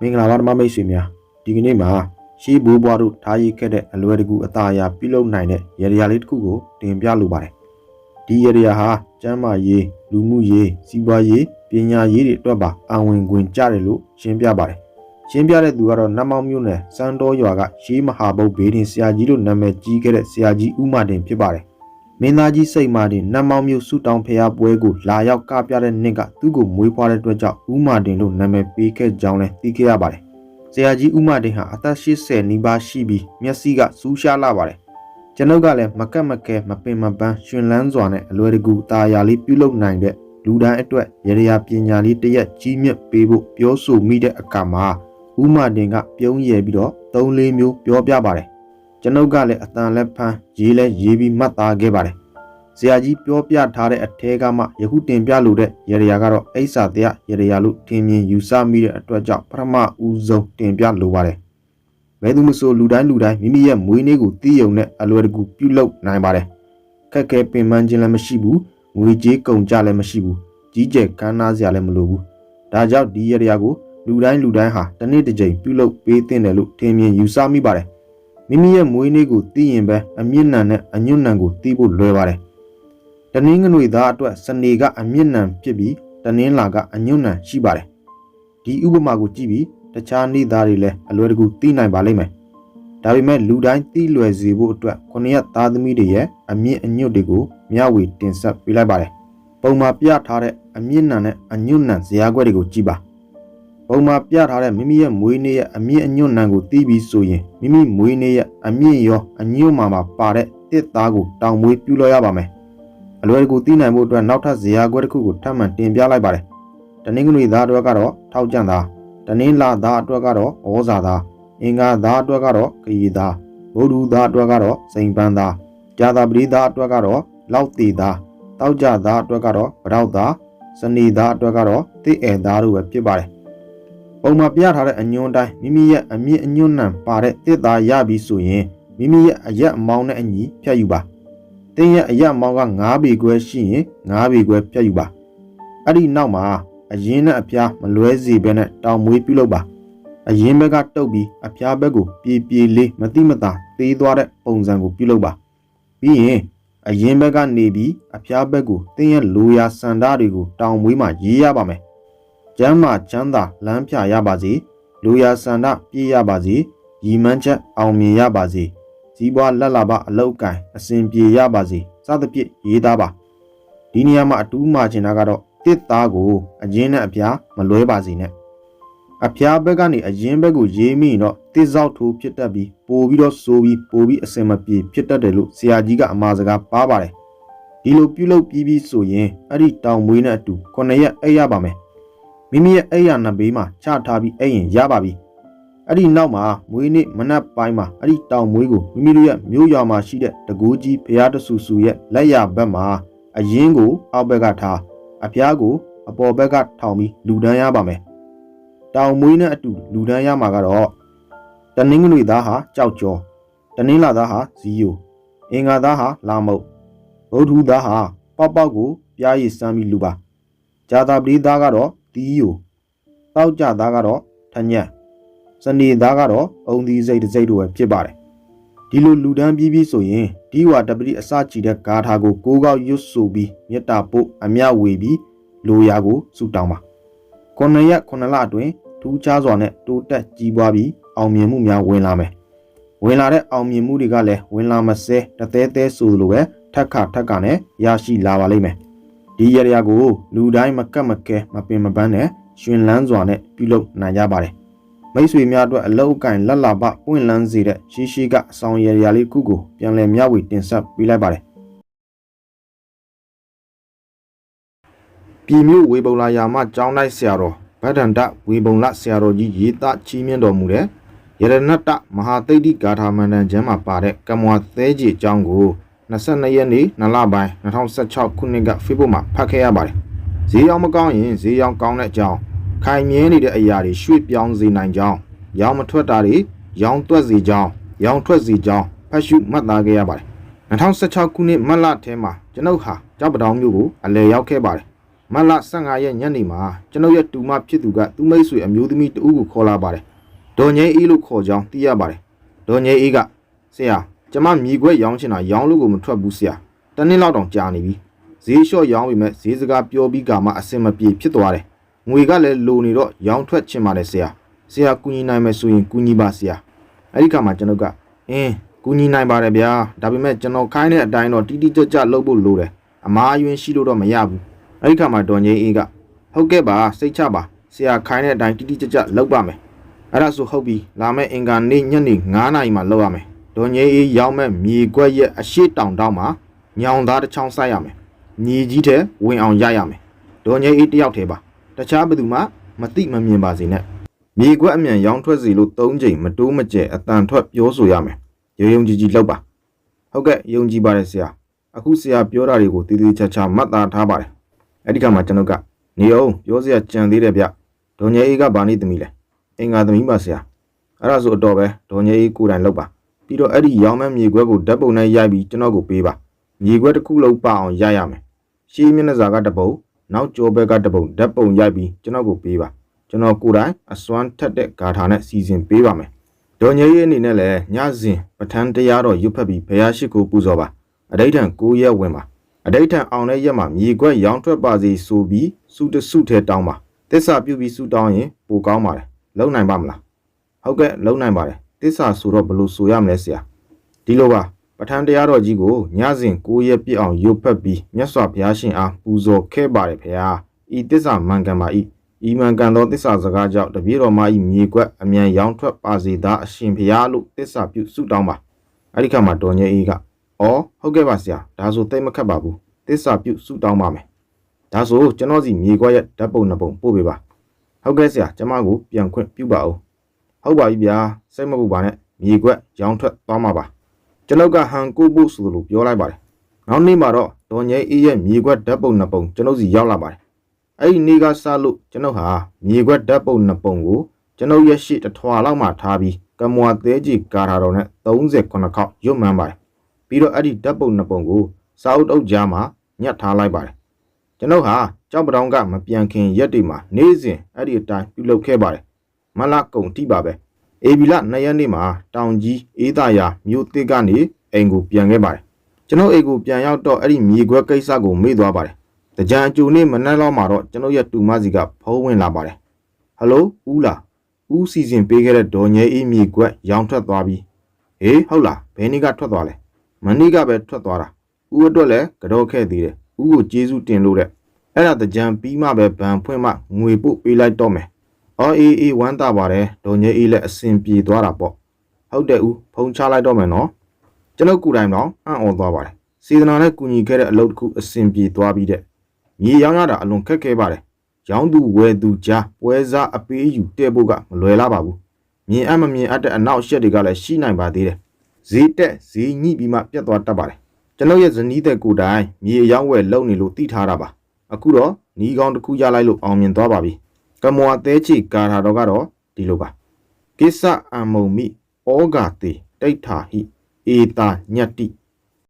မင်္ဂလာပါဓမ္မမိတ်ဆွေများဒီကနေ့မှာရှေးဘိုးဘွားတို့ထားရည်ခဲ့တဲ့အလွယ်တကူအသာအရာပြုလုပ်နိုင်တဲ့ရရလေးတစ်ခုကိုတင်ပြလိုပါတယ်ဒီရရဟာကျမ်းမာရေးလူမှုရေးစီးပွားရေးပညာရေးတွေအတွက်ပါအဝင်ခွင်ကြတယ်လို့ရှင်းပြပါတယ်ရှင်းပြတဲ့သူကတော့နတ်မောင်မြို့နယ်စန်းတော်ရွာကရှေးမဟာဘုတ်ဘေးတင်ဆရာကြီးတို့နာမည်ကြီးခဲ့တဲ့ဆရာကြီးဦးမတင်ဖြစ်ပါတယ် မင်းသားကြီးစိတ်မာတင်နတ်မောင်မြို့စုတောင်ဖျားပွဲကိုလာရောက်ကပြတဲ့နှစ်ကသူ့ကိုမွေးဖွားတဲ့အတွက်ကြောင့်ဦးမာတင်လို့နာမည်ပေးခဲ့ကြောင်းလည်းသိခဲ့ရပါတယ်။ဆရာကြီးဦးမာတင်ဟာအသက်80နီးပါးရှိပြီးမျက်စိကစူးရှားလာပါတယ်။ကျွန်ုပ်ကလည်းမကက်မကဲမပင်မပန်းရှင်လန်းစွာနဲ့အလွယ်တကူတာယာလေးပြုလုပ်နိုင်တဲ့လူတိုင်းအတွက်ရရပညာလေးတစ်ရက်ကြီးမြတ်ပေးဖို့ပြောဆိုမိတဲ့အခါမှာဦးမာတင်ကပြုံးရယ်ပြီးတော့သုံးလေးမျိုးပြောပြပါတယ်။ ကျွန်ုပ်ကလည်းအတန်လက်ဖန်းရေးလဲရေးပြီးမှတ်သားခဲ့ပါတယ်။ဆရာကြီးပြောပြထားတဲ့အထဲကမှယခုတင်ပြလိုတဲ့ရရကတော့အိဆာတရားရရလို့ထင်မြင်ယူဆမိတဲ့အတွက်ကြောင့်ပထမဦးဆုံးတင်ပြလိုပါတယ်။ဘယ်သူမဆိုလူတိုင်းလူတိုင်းမိမိရဲ့မွေးနေ့ကိုသိယုံနဲ့အလွယ်တကူပြုလုပ်နိုင်ပါတယ်။ခက်ခဲပင်ပန်းခြင်းလည်းမရှိဘူး။ငွေကြေးကုန်ကြလည်းမရှိဘူး။ကြီးကျယ်ကမ်းနားစရာလည်းမလိုဘူး။ဒါကြောင့်ဒီရရကိုလူတိုင်းလူတိုင်းဟာတစ်နေ့တစ်ကြိမ်ပြုလုပ်ပေးသင့်တယ်လို့ထင်မြင်ယူဆမိပါတယ်။ မိမိရဲ့မွေးနေ့ကိုသိရင်ပဲအမြင့်နံနဲ့အညွန့်နံကိုသိဖို့လွယ်ပါတယ်။တနင်္ဂနွေသားအတွက်စနေကအမြင့်နံဖြစ်ပြီးတနင်္လာကအညွန့်နံရှိပါတယ်။ဒီဥပမာကိုကြည့်ပြီးတခြားနေ့သားတွေလည်းအလွယ်တကူသိနိုင်ပါလိမ့်မယ်။ဒါပေမဲ့လူတိုင်းသိလွယ်စေဖို့အတွက်ခုနှစ်ရက်သားသမီးတွေရဲ့အမြင့်အညွတ်တွေကိုမျှဝေတင်ဆက်ပေးလိုက်ပါတယ်။ပုံမှာပြထားတဲ့အမြင့်နံနဲ့အညွန့်နံဇာတ်ခွက်တွေကိုကြည့်ပါ။ ပုံမှာပြထားတဲ့မိမိရဲ့မွေးနေ့ရဲ့အမြင့်အညွတ်နံကိုသိပြီးဆိုရင်မိမိမွေးနေ့ရဲ့အမြင့်ရောအညွတ်မှာမှာပါတဲ့တစ်သားကိုတောင်မွေးပြုလို့ရပါမယ်။အလွယ်တကူသိနိုင်ဖို့အတွက်နောက်ထပ်ဇာတ်ခွက်တစ်ခုကိုထပ်မံတင်ပြလိုက်ပါတယ်။တနင်္ဂနွေသားအတွက်ကတော့ထောက်ကြံသားတနင်္လာသားအတွက်ကတော့ဩဇာသားအင်္ဂါသားအတွက်ကတော့ခရီးသားဗုဒ္ဓသားအတွက်ကတော့စိန်ပန်းသားကြာသပတိသားအတွက်ကတော့လောက်တီသားတောက်ကြသားအတွက်ကတော့ဗရောက်သားစနေသားအတွက်ကတော့တိဧသားတို့ပဲဖြစ်ပါတယ် ပုံမှာပြထားတဲ့အညွန်းတိုင်းမိမိရဲ့အမြင့်အညွန်းနံပါတဲ့တစ်သားရပြီဆိုရင်မိမိရဲ့အရက်အမောင်းနဲ့အညီဖြတ်ယူပါတင်းရဲ့အရက်အမောင်းက9ပေခွဲရှိရင်9ပေခွဲဖြတ်ယူပါအဲ့ဒီနောက်မှာအရင်နဲ့အပြားမလွဲစေဘဲနဲ့တောင်မွေးပြုလုပ်ပါအရင်ဘက်ကတုတ်ပြီးအပြားဘက်ကိုပြေးပြေးလေးမတိမတာသေးသွားတဲ့ပုံစံကိုပြုလုပ်ပါပြီးရင်အရင်ဘက်ကနေပြီးအပြားဘက်ကိုတင်းရဲ့လိုရာစန္ဒတွေကိုတောင်မွေးမှရေးရပါမယ် ကျမ်းမာချမ်းသာလမ်းဖြာရပါစေလိုရာစန္ဒပြည့်ရပါစေရီမန်းချက်အောင်မြင်ရပါစေဇီးပွားလက်လာပအလောက်ကန်အစဉ်ပြေရပါစေစသဖြင့်ရေးသားပါဒီနေရာမှာအတူးမှချင်တာကတော့တစ်သားကိုအရင်နဲ့အပြားမလွဲပါစေနဲ့အဖျားဘက်ကနေအရင်ဘက်ကိုရေးမိရင်တော့တစ်စောက်ထိုးဖြစ်တတ်ပြီးပိုပြီးတော့ဆိုပြီးပိုပြီးအစင်မပြေဖြစ်တတ်တယ်လို့ဆရာကြီးကအမှားစကားပါပါတယ်ဒီလိုပြုလုပ်ပြီးပြီးဆိုရင်အဲ့ဒီတောင်မွေးနဲ့အတူခုနှစ်ရက်အိပ်ရပါမယ် မိမိရဲ့အိပ်ရနှစ်ဘေးမှာချထားပြီးအိပ်ရင်ရပါပြီအဲ့ဒီနောက်မှာမွေးနေ့မနက်ပိုင်းမှာအဲ့ဒီတောင်မွေးကိုမိမိတို့ရဲ့မြို့ရွာမှာရှိတဲ့တကူကြီးဘုရားတဆူဆူရဲ့လက်ရဘက်မှာအရင်ကိုအောက်ဘက်ကထားအဖျားကိုအပေါ်ဘက်ကထောင်ပြီးလူဒန်းရပါမယ်။တောင်မွေးနဲ့အတူလူဒန်းရမှာကတော့တနင်္ဂနွေသားဟာကြောက်ကြောတနင်္လာသားဟာဇီယိုအင်္ဂါသားဟာလာမုတ်ဗုဒ္ဓဟူသားဟာပေါက်ပေါက်ကိုပြားရည်စမ်းပြီးလူပါဂျာတာပတိသားကတော့ တီးယိုတောက်ကြသားကတော့ထညက်စနေသားကတော့အုံသီးစိတ်တစ်စိတ်တို့ပဲဖြစ်ပါတယ်ဒီလိုလူဒန်းပြီးပြီးဆိုရင်ဒီဝါတပတိအစကြည့်တဲ့ဂါထာကိုကိုးကောက်ရွတ်ဆိုပြီးမေတ္တာပို့အမြဝေပြီးလိုရာကိုဆုတောင်းပါခုနှစ်ရက်ခုနှစ်လအတွင်းထူးခြားစွာနဲ့တိုးတက်ကြီးပွားပြီးအောင်မြင်မှုများဝင်လာမယ်ဝင်လာတဲ့အောင်မြင်မှုတွေကလည်းဝင်လာမစဲတသေးသေးဆိုလိုပဲထက်ခါထက်ခါနဲ့ရရှိလာပါလိမ့်မယ် ဒီရရာကိုလူတိုင်းမကတ်မကဲမပင်မပန်းနဲ့ရှင်လန်းစွာနဲ့ပြုလုပ်နိုင်ကြပါတယ်မိတ်ဆွေများအတွက်အလောက်အကင်လက်လာပပွင့်လန်းစေတဲ့ရှိရှိကအဆောင်ရရာလေးခုကိုပြန်လည်မျှဝေတင်ဆက်ပေးလိုက်ပါတယ်ပြည်မြို့ဝေပုံလာယာမကျောင်းတိုက်ဆရာတော်ဗဒ္ဒန္တဝေပုံလဆရာတော်ကြီးရေးသားချီးမြှင့်တော်မူတဲ့ရတနတ္တမဟာသိတ္တိဂါထာမန္တန်ကျမ်းမှာပါတဲ့ကမ္မဝသဲကြီးအကြောင်းကို 22ရက်နေ့နလပိုင်း2016ခုနှစ်က Facebook မှာဖတ်ခဲ့ရပါတယ်။ဈေးရောက်မကောင်းရင်ဈေးရောက်ကောင်းတဲ့အကြောင်းခိုင်မြဲနေတဲ့အရာတွေရွှေ့ပြောင်းစေနိုင်ကြောင်းရောင်းမထွက်တာတွေရောင်းသွက်စေကြောင်းရောင်းထွက်စေကြောင်းဖတ်ရှုမှတ်သားခဲ့ရပါတယ်2016ခုနှစ်မတ်လထဲမှာကျွန်ုပ်ဟာကြောက်ပတောင်မြို့ကိုအလဲရောက်ခဲ့ပါတယ်မတ်လ15ရက်ညနေမှာကျွန်ုပ်ရဲ့တူမဖြစ်သူကသူ့မိတ်ဆွေအမျိုးသမီးတဦးကိုခေါ်လာပါတယ်ဒေါ်ငယ်အေးလို့ခေါ်ကြောင်းသိရပါတယ်ဒေါ်ငယ်အေးကဆရာ ကျမမြေခွက်ရောင်းချင်တာရောင်းလို့ကိုမထွက်ဘူးဆရာတနည်းလောက်တောင်ကြာနေပြီဈေးလျှော့ရောင်းပြီမဲ့ဈေးစကားပြောပြီးကမှအဆင်မပြေဖြစ်သွားတယ်ငွေကလည်းလိုနေတော့ရောင်းထွက်ချင်ပါတယ်ဆရာဆရာကူညီနိုင်မယ်ဆိုရင်ကူညီပါဆရာအဲ့ဒီခါမှာကျွန်ုပ်ကအင်းကူညီနိုင်ပါတယ်ဗျာဒါပေမဲ့ကျွန်တော်ခိုင်းတဲ့အတိုင်းတော့တိတိကျကျလုပ်ဖို့လိုတယ်အမားအယွင်းရှိလို့တော့မရဘူးအဲ့ဒီခါမှာဒေါ်ငယ်အေးကဟုတ်ကဲ့ပါစိတ်ချပါဆရာခိုင်းတဲ့အတိုင်းတိတိကျကျလုပ်ပါမယ်အဲ့ဒါဆိုဟုတ်ပြီလာမယ့်အင်္ဂါနေ့ညနေ9:00နာရီမှာလုပ်ရမယ် ဒေါ်ငယ်အေးရောက်မဲ့မြေကွက်ရဲ့အရှိတောင်တောင်မှာညောင်သားတစ်ချောင်းစိုက်ရမယ်ညီကြီးတဲ့ဝင်အောင်ရရမယ်ဒေါ်ငယ်အေးတယောက်တည်းပါတခြားဘယ်သူမှမသိမမြင်ပါစေနဲ့မြေကွက်အမြန်ရောင်းထွက်စီလို့၃ချိန်မတိုးမကျဲအတန်ထွက်ပြောဆိုရမယ်ရုံရုံကြည်ကြည်လောက်ပါဟုတ်ကဲ့ယုံကြည်ပါတယ်ဆရာအခုဆရာပြောတာတွေကိုတည်တည်ချာချာမှတ်သားထားပါတယ်အဲ့ဒီကမှကျွန်တော်ကနေအောင်ပြောစရာကြံသေးတယ်ဗျဒေါ်ငယ်အေးကဘာနေသမီးလဲအင်္ဂါသမီးပါဆရာအဲ့ဒါဆိုအတော်ပဲဒေါ်ငယ်အေးကိုယ်တိုင်လောက်ပါ ပြီးတော့အဲ့ဒီရောင်းမဲ့မြေခွက်ကိုဓာတ်ပုံနဲ့ရိုက်ပြီးကျွန်တော်ကိုပေးပါမြေခွက်တစ်ခုလုံးပအောင်ရိုက်ရမယ်ရှေးမျက်နှာစာကတစ်ပုံနောက်ကျောဘက်ကတစ်ပုံဓာတ်ပုံရိုက်ပြီးကျွန်တော်ကိုပေးပါကျွန်တော်ကိုယ်တိုင်အစွမ်းထက်တဲ့ဂါထာနဲ့စီစဉ်ပေးပါမယ်ဒေါ်ငယ်အေးအနေနဲ့လည်းညစဉ်ပဋ္ဌာန်းတရားတော်ရွတ်ဖက်ပြီးဘုရားရှိခိုးပူဇော်ပါအဋိဋ္ဌံ၉ရက်ဝင်ပါအဋိဋ္ဌံအောင်တဲ့ရက်မှာမြေခွက်ရောင်းထွက်ပါစေဆိုပြီးစုတစုထဲတောင်းပါတစ္ဆာပြုပြီးစုတောင်းရင်ပိုကောင်းပါတယ်လုံနိုင်ပါမလားဟုတ်ကဲ့လုံနိုင်ပါတယ် တစ္ဆာဆိုတော့ဘယ်လိုဆိုရမလဲဆရာဒီလိုပါပဋ္ဌာန်းတရားတော်ကြီးကိုညစဉ်၉ရက်ပြည့်အောင်ရုပ်ဖက်ပြီးမြတ်စွာဘုရားရှင်အားပူဇော်ခဲ့ပါတယ်ဖေဟာဤတစ္ဆာမှန်ကန်ပါ၏ဤမှန်ကန်သောတစ္ဆာစကားကြောင့်တပည့်တော်မ၏မြေကွက်အမြန်ရောင်းထွက်ပါစေသာအရှင်ဘုရားလို့တစ္ဆာပြုစုတောင်းပါအဲ့ဒီခါမှာတော်ညဲအေးကအော်ဟုတ်ကဲ့ပါဆရာဒါဆိုတိတ်မခတ်ပါဘူးတစ္ဆာပြုစုတောင်းပါမယ်ဒါဆိုကျွန်တော်စီမြေကွက်ရဲ့ဓာတ်ပုံနှစ်ပုံပို့ပေးပါဟုတ်ကဲ့ဆရာကျမကိုပြန်ခွင့်ပြုပါဦး ဟုတ်ပါပြီဗျာစိတ်မပူပါနဲ့မြေကွက်ရောင်းထွက်သွားမှာပါကျွန်ုပ်ကဟန်ကိုဖို့ဆိုလိုပြောလိုက်ပါတယ်နောက်နေ့မှာတော့တော်ညဲအေးရဲ့မြေကွက်ဓာတ်ပုံနှစ်ပုံကျွန်ုပ်စီရောက်လာပါတယ်အဲ့ဒီနေ့ကစလို့ကျွန်ုပ်ဟာမြေခွက်ဓာတ်ပုံနှစ်ပုံကိုကျွန်ုပ်ရဲ့ရှေ့တစ်ထွာလောက်မှထားပြီးကမွာသေးကြီးကာထာတော်နဲ့38ခေါက်ရွတ်မှန်းပါတယ်ပြီးတော့အဲ့ဒီဓာတ်ပုံနှစ်ပုံကိုစာအုပ်အုပ်ကြားမှာညှက်ထားလိုက်ပါတယ်ကျွန်ုပ်ဟာကြောက်ပတောင်းကမပြန်ခင်ရက်တွေမှာနေ့စဉ်အဲ့ဒီအတိုင်းပြုလုပ်ခဲ့ပါတယ် မလကုံတိပါပဲအေဗီလ2ရက်နေ့မှာတောင်ကြီးအေးသားရမြို့တစ်ကနေအိမ်ကိုပြန်ခဲ့ပါတယ်ကျွန်ုပ်အိမ်ကိုပြန်ရောက်တော့အဲ့ဒီမြေခွက်ကိစ္စကိုမေ့သွားပါတယ်တကြံအကျူနေ့မနက်လောက်မှာတော့ကျွန်တော်ရဲ့တူမစီကဖုံးဝင်လာပါတယ်။ဟယ်လိုဦးလားဦးစီစဉ်ပေးခဲ့တဲ့ဒေါ်ငယ်အေးမြေကွက်ရောင်းထွက်သွားပြီ။ဟေးဟုတ်လားဘယ်နေ့ကထွက်သွားလဲ။မနေ့ကပဲထွက်သွားတာ။ဦးအတွက်လည်းကြော့ခဲ့သေးတယ်။ဦးကိုကျေးဇူးတင်လို့တဲ့။အဲ့ဒါတကြံပြီးမှပဲဗန်ဖွင့်မှငွေပို့ပေးလိုက်တော့မယ်။ အော်အေးအေးဝမ်းသာပါတယ်ဒေါ်ငယ်အေးလည်းအဆင်ပြေသွားတာပေါ့။ဟုတ်တယ်ဦးဖုံးချလိုက်တော့မယ်နော်။ကျွန်တော်ကူတိုင်းတော့အံ့ဩသွားပါတယ်။စေတနာနဲ့ကူညီခဲ့တဲ့အလုပ်တစ်ခုအဆင်ပြေသွားပြီးတဲ့။မြေရောင်းရတာအလွန်ခက်ခဲပါတယ်။ရောင်းသူဝယ်သူကြားပွဲစားအပေးယူတဲ့ဖို့ကမလွယ်လာပါဘူး။မြင်အပ်မမြင်အပ်တဲ့အနောက်ရှက်တွေကလည်းရှိနိုင်ပါသေးတယ်။ဈေးတက်ဈေးညှိပြီးမှပြတ်သွားတတ်ပါတယ်။ကျွန်တော်ရဲ့ဇနီးတဲ့ကိုယ်တိုင်မြေရောင်းဝယ်လုပ်နေလို့သိထားတာပါ။အခုတော့ညီကောင်းတစ်ခုရလိုက်လို့အောင်မြင်သွားပါပြီ။ ကမွာသေးချီကာထာတော်ကတော့ဒီလိုပါ။ကိစ္စအမုံမိဩဃာတိတိဋ္ဌာဟိဧတာညတ္တိ